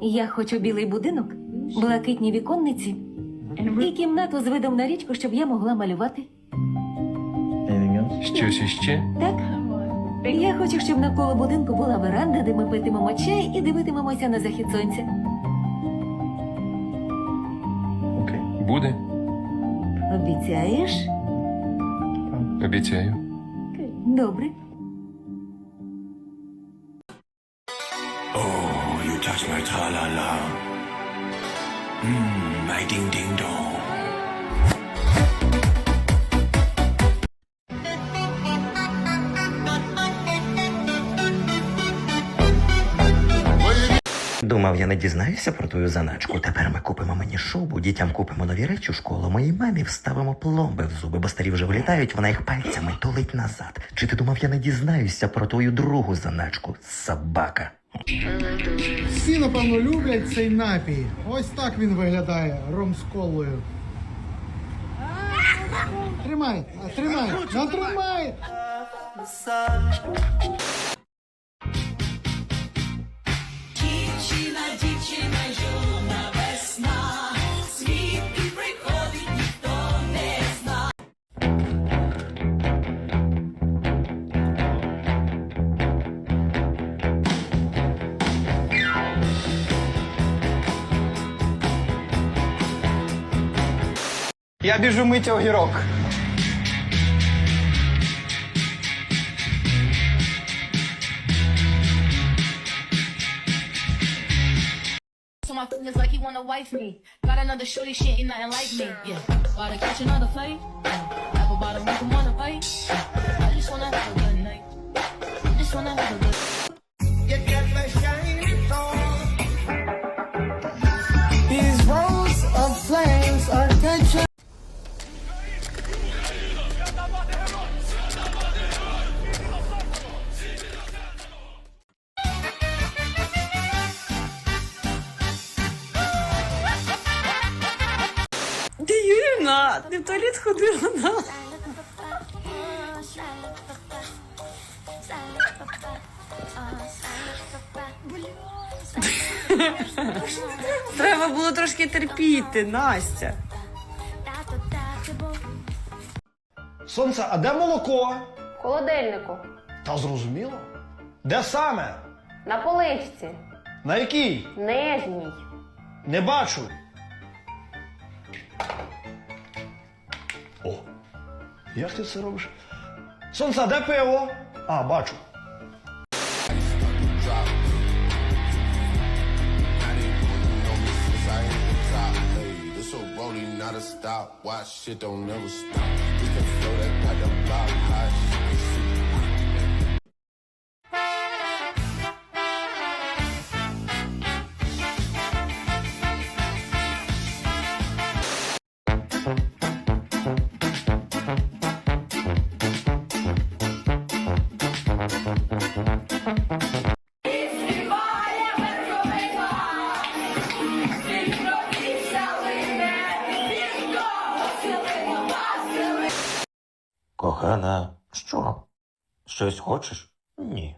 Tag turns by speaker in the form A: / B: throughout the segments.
A: я
B: хочу білий будинок, блакитні віконниці і кімнату з видом на річку, щоб я могла малювати.
C: Щось іще?
B: Так? Я хочу, щоб навколо будинку була веранда, де ми питимемо чай і дивитимемося на захід сонця.
C: Буде?
B: Обіцяєш?
C: Обіцяю.
B: Добре.
D: Oh, you touch my tra-la-la. Mmm, my ding-ding-dong.
E: Думав, я не дізнаюся про твою заначку. Тепер ми купимо мені шубу, дітям купимо нові речі у школу, моїй мамі вставимо пломби в зуби, бо старі вже вилітають, вона їх пальцями тулить назад. Чи ти думав, я не дізнаюся про твою другу заначку, собака?
F: Всі, напевно, люблять цей напій. Ось так він виглядає ром з колою. Тримай, тримай, ну Я біжу мити огірок.
G: My feelings like he wanna wife me. Got another shorty, she ain't nothing like me. Yeah, about to catch another fight. Yeah. Apple bottom, make him wanna fight. Yeah. I just wanna have a good night. I just wanna have a good
F: These
H: Юрівна, ти в туалет ходила на. Треба було трошки терпіти, Настя.
I: Сонце, а де молоко?
J: В холодильнику.
I: Та зрозуміло. Де саме?
J: На поличці.
I: На якій?
J: Нижній.
I: Не бачу. Як ти це робиш? Сонце, де пиво? А, бачу.
D: Rolling, not a stop. Watch shit don't never stop. We can flow that like a block hot
E: Щось хочеш? Ні.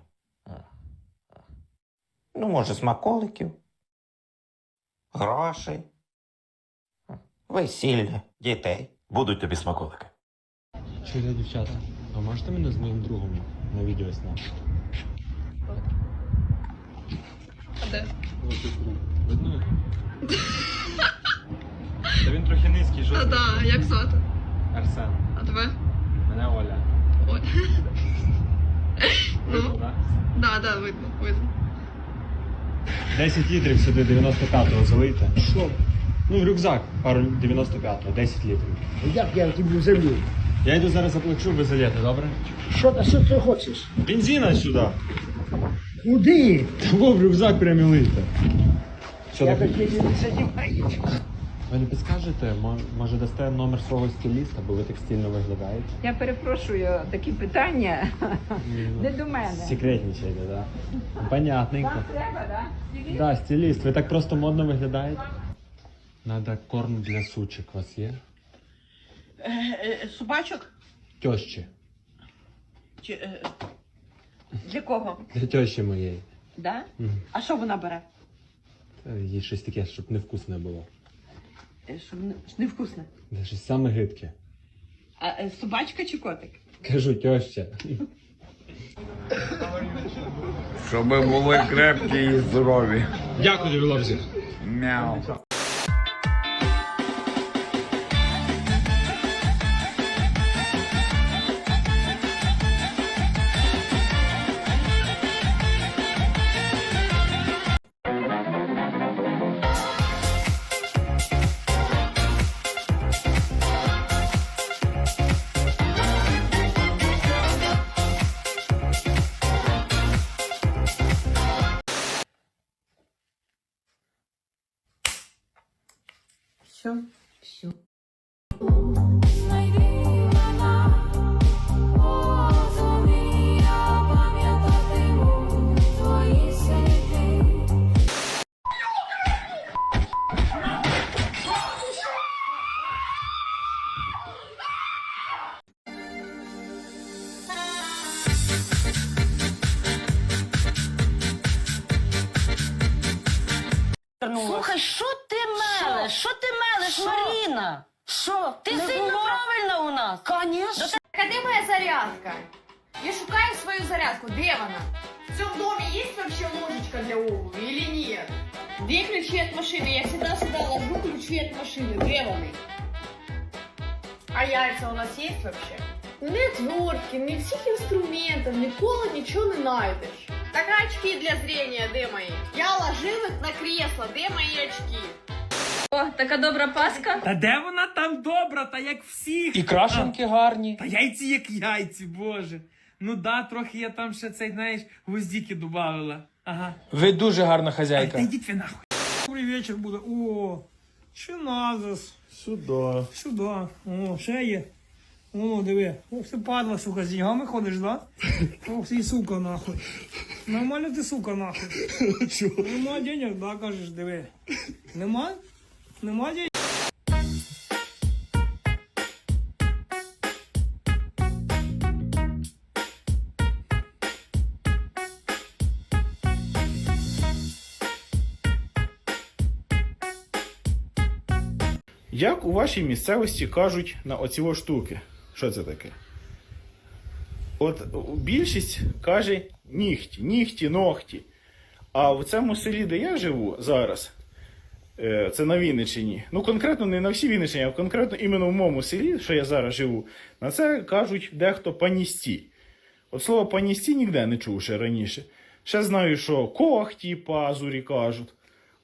E: Ну, може, смаколиків? Грошей? Весілля, дітей. Будуть тобі смаколики.
K: Чуєте, дівчата, а можете мене з моїм другом на відео зняти?
H: А де?
K: Ось тут рук. Видно? його? Та він трохи низький,
H: Та да, як звати?
K: Арсен.
H: А тебе?
K: Мене Оля.
H: Ой.
K: Видно,
H: Ну,
K: так?
H: да, да, видно, видно.
K: 10 літрів сюди 95-го залийте. Що? Ну, в рюкзак, пару 95-го, 10 літрів.
F: Як я тобі взявлю?
K: Я йду зараз заплачу, ви залєте, добре?
F: Що ти, що ти хочеш?
K: Бензина сюди!
F: Куди?
K: Того в рюкзак прямо лийте. Що
F: Я
K: таке?
F: таки не сидів.
K: Ви не підскажете, може дасте номер свого стиліста, бо ви так стильно виглядаєте?
L: Я перепрошую, такі питання не до мене.
K: Секретничаєте, так? Да? Понятненько.
L: Треба, так?
K: Да, стиліст, ви так просто модно виглядаєте. Надо корм для сучок у вас є?
L: Собачок?
K: Тьощі.
L: Чи, е, для кого?
K: Для тьощі моєї.
L: Да? А що вона бере?
K: Їй щось таке, щоб невкусне було.
L: Е, Щоб не, невкусне.
K: Це ж саме гидке.
L: А е, собачка чи котик?
K: Кажу, тьоща.
M: Щоб ми були крепкі і здорові.
K: Дякую, хлопці.
M: Мяу.
L: Все.
B: Що?
L: Слухай, що ти мелеш? Що ти мелеш, Маріна? Що? Ти сильно правильно у нас. Конечно.
N: Так а де моя зарядка? Я шукаю свою зарядку. Де вона? В цьому домі є вообще ложечка для обуви или нет? Где ключи от машины? Я всегда сюда ложу ключи от машины. Где вони? А яйца у нас есть вообще? Не отвертки, не всіх інструментів, ніколи нічого не знайдеш. Так очки для зрения, де мої? Я ложив їх на кресло, де мої очки?
L: О, така добра паска.
O: Та де вона там добра, та як всіх?
M: І крашенки гарні.
O: Та яйці як яйці, боже. Ну да, трохи я там ще цей, знаєш, гвоздіки додавала. Ага.
M: Ви дуже гарна
O: Та
M: хазяйка.
O: йдіть ви нахуй. Добрий вечір буде. О, чиназис.
P: Сюди.
O: Сюди. О, ще є. О, диви. Ох, ти падла, сука, з деньгами ходиш, да? Ох, ти сука, нахуй. Нормально ти, сука, нахуй.
P: Чого?
O: Нема денег, да, кажеш, диви. Нема? Нема денег?
P: Як у вашій місцевості кажуть на оці штуки? Що це таке? От більшість каже нігті, нігті, ногті. А в цьому селі, де я живу зараз, е, це на Вінниччині. Ну, конкретно не на всій Вінниччині, а конкретно іменно в моєму селі, що я зараз живу, на це кажуть дехто паністі. От слово паністі ніде не чув ще раніше. Ще знаю, що когті, пазурі кажуть.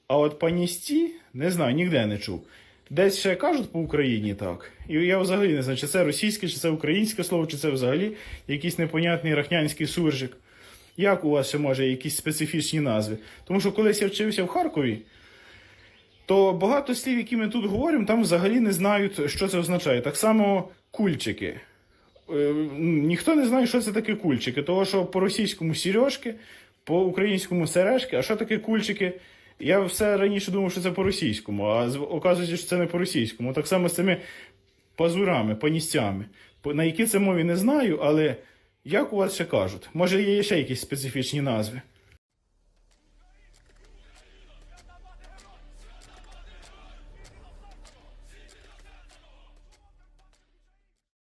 P: А от паністі не знаю, ніде не чув. Десь ще кажуть по Україні так. І я взагалі не знаю, чи це російське, чи це українське слово, чи це взагалі якийсь непонятний рахнянський суржик. Як у вас ще може якісь специфічні назви? Тому що колись я вчився в Харкові, то багато слів, які ми тут говоримо, там взагалі не знають, що це означає. Так само кульчики. Е, Ніхто не знає, що це таке кульчики, тому що по-російському сірьошки, по-українському сережки, а що таке кульчики? Я все раніше думав, що це по-російському, а оказується, що це не по-російському. Так само з цими пазурами, паністями. На якій це мові не знаю, але як у вас ще кажуть? Може, є ще якісь специфічні назви?